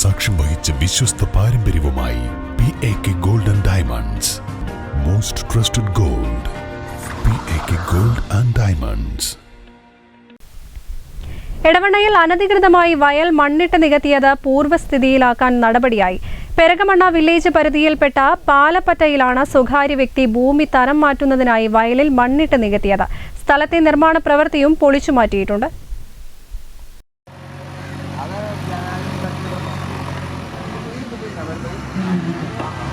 സാക്ഷ്യം വഹിച്ച വിശ്വസ്ത പാരമ്പര്യവുമായി P A K gold and diamonds most trusted gold P A K gold and diamonds എടവണ്ണയിൽ അനധികൃതമായി വയൽ മണ്ണിട്ട് നികത്തിയത് പൂർവസ്ഥിതിയിലാക്കാൻ നടപടിയായി. പെരകമണ്ണ വില്ലേജ് പരിധിയിൽപ്പെട്ട പാലപ്പറ്റയിലാണ് സ്വകാര്യ വ്യക്തി ഭൂമി തരം മാറ്റുന്നതിനായി വയലിൽ മണ്ണിട്ട് നികത്തിയത്. സ്ഥലത്തെ നിർമ്മാണ പ്രവൃത്തിയും പൊളിച്ചു മാറ്റിയിട്ടുണ്ട് 嗯。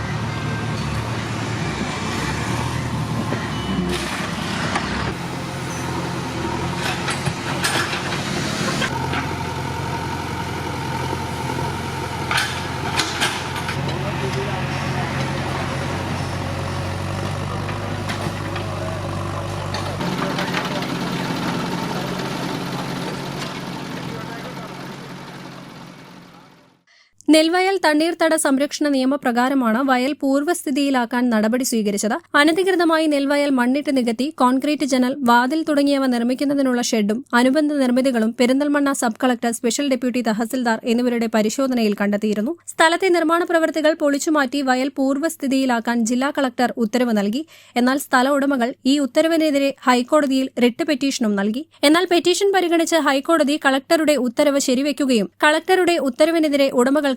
നെൽവയൽ തണ്ണീർത്തട സംരക്ഷണ നിയമപ്രകാരമാണ് വയൽ പൂർവസ്ഥിതിയിലാക്കാൻ നടപടി സ്വീകരിച്ചത്. അനധികൃതമായി നെൽവയൽ മണ്ണിട്ട് നികത്തി കോൺക്രീറ്റ് ജനൽ വാതിൽ തുടങ്ങിയവ നിർമ്മിക്കുന്നതിനുള്ള ഷെഡും അനുബന്ധ നിർമ്മിതികളും Perinthalmanna sub collector special deputy tahsildar എന്നിവരുടെ പരിശോധനയിൽ കണ്ടെത്തിയിരുന്നു. സ്ഥലത്തെ നിർമ്മാണ പ്രവർത്തികൾ പൊളിച്ചുമാറ്റി വയൽ പൂർവസ്ഥിതിയിലാക്കാൻ ജില്ലാ കളക്ടർ ഉത്തരവ് നൽകി. എന്നാൽ സ്ഥല ഉടമകൾ ഈ ഉത്തരവിനെതിരെ ഹൈക്കോടതിയിൽ റിട്ട് പെറ്റീഷനും നൽകി. എന്നാൽ പെറ്റീഷൻ പരിഗണിച്ച് ഹൈക്കോടതി കളക്ടറുടെ ഉത്തരവ് ശരിവെക്കുകയും കളക്ടറുടെ ഉത്തരവിനെതിരെ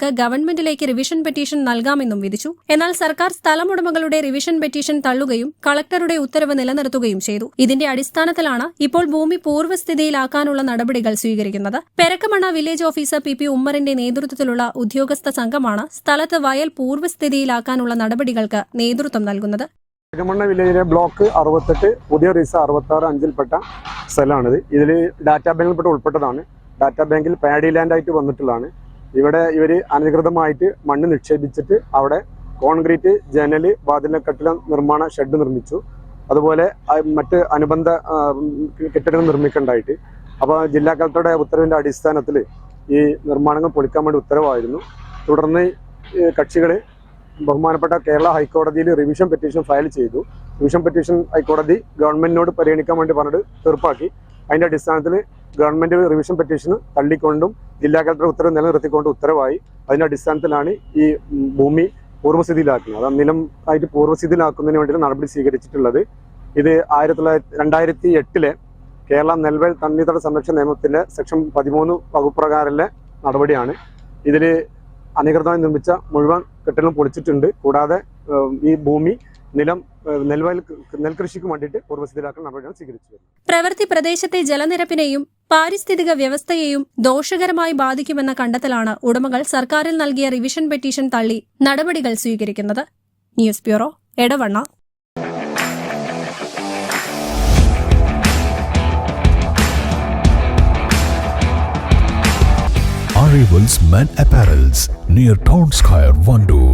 ഉടമകൾക്ക് ഗവൺമെന്റിലേക്ക് റിവിഷൻ പെറ്റീഷൻ നൽകാമെന്നും വിധിച്ചു. എന്നാൽ സർക്കാർ സ്ഥലമുടമകളുടെ റിവിഷൻ പെറ്റീഷൻ തള്ളുകയും കളക്ടറുടെ ഉത്തരവ് നിലനിർത്തുകയും ചെയ്തു. ഇതിന്റെ അടിസ്ഥാനത്തിലാണ് ഇപ്പോൾ ഭൂമി പൂർവസ്ഥിതിയിലാക്കാനുള്ള നടപടികൾ സ്വീകരിക്കുന്നത്. Perakamanna village officer P P ഉമ്മറിന്റെ നേതൃത്വത്തിലുള്ള ഉദ്യോഗസ്ഥ സംഘമാണ് സ്ഥലത്ത് വയൽ പൂർവസ്ഥിതിയിലാക്കാനുള്ള നടപടികൾക്ക് നേതൃത്വം നൽകുന്നത്. പെരുമണ്ണ വില്ലേജിലെ ബ്ലോക്ക് അറുപത്തെട്ട് പുതിയ റീസ അറുപത്തി ആറ് അഞ്ചിൽപ്പെട്ട സ്ഥലമാണിത്. ഇതിൽ ഡാറ്റാ ബാങ്കിൽപ്പെട്ട് ഉൾപ്പെട്ടതാണ്. ഡാറ്റാ ബാങ്കിൽ പാഡി ലാൻഡായിട്ട് വന്നിട്ടുള്ളതാണ്. ഇവിടെ ഇവർ അനധികൃതമായിട്ട് മണ്ണ് നിക്ഷേപിച്ചിട്ട് അവിടെ കോൺക്രീറ്റ് ജനൽ വാതില കെട്ടിട നിർമ്മാണ ഷെഡ് നിർമ്മിച്ചു. അതുപോലെ മറ്റ് അനുബന്ധ കെട്ടിടങ്ങൾ നിർമ്മിക്കേണ്ടായിട്ട്. അപ്പോൾ ജില്ലാ കളക്ടറുടെ ഉത്തരവിന്റെ അടിസ്ഥാനത്തിൽ ഈ നിർമ്മാണങ്ങൾ പൊളിക്കാൻ വേണ്ടി ഉത്തരവായിരുന്നു. തുടർന്ന് കക്ഷികൾ ബഹുമാനപ്പെട്ട കേരള ഹൈക്കോടതിയിൽ റിവിഷൻ പെറ്റീഷൻ ഫയൽ ചെയ്തു. റിവിഷൻ പെറ്റീഷൻ ഹൈക്കോടതി ഗവൺമെന്റിനോട് പരിഗണിക്കാൻ വേണ്ടി പറഞ്ഞിട്ട് തീർപ്പാക്കി. അതിന്റെ അടിസ്ഥാനത്തിൽ ഗവൺമെന്റ് റിവിഷൻ പെറ്റീഷൻ തള്ളിക്കൊണ്ടും ജില്ലാ കളക്ടർ ഉത്തരവ് നിലനിർത്തിക്കൊണ്ട് ഉത്തരവായി. അതിന്റെ അടിസ്ഥാനത്തിലാണ് ഈ ഭൂമി പൂർവസ്ഥിതിയിലാക്കുന്നത്. അത് നിലം ആയിട്ട് പൂർവസ്ഥിതിയിലാക്കുന്നതിന് വേണ്ടിയിട്ട് നടപടി സ്വീകരിച്ചിട്ടുള്ളത്. ഇത് ആയിരത്തി തൊള്ളായിരത്തി രണ്ടായിരത്തി എട്ടിലെ കേരള നെൽവേൽ തണ്ണീർത്തട സംരക്ഷണ നിയമത്തിലെ സെക്ഷൻ പതിമൂന്ന് വകുപ്പ് നടപടിയാണ്. ഇതിൽ അനധികൃതമായി നിർമ്മിച്ച മുഴുവൻ കെട്ടിടം പൊളിച്ചിട്ടുണ്ട്. കൂടാതെ ഈ ഭൂമി നിലം നെൽവയൽ നെൽകൃഷിക്ക് വേണ്ടിയിട്ട് പൂർവസ്ഥിതിയിലാക്കുന്ന നടപടിയാണ് സ്വീകരിച്ചു വരുന്നത്. പ്രവൃത്തി പ്രദേശത്തെ ജലനിരപ്പിനെയും പാരിസ്ഥിതിക വ്യവസ്ഥയെയും ദോഷകരമായി ബാധിക്കുമെന്ന കണ്ടെത്തലാണ് ഉടമകൾ സർക്കാരിൽ നൽകിയ റിവിഷൻ പെറ്റീഷൻ തള്ളി നടപടികൾ സ്വീകരിക്കുന്നത് news bureau Edavanna Arrivals Men Apparels near Town Square, Vandoor.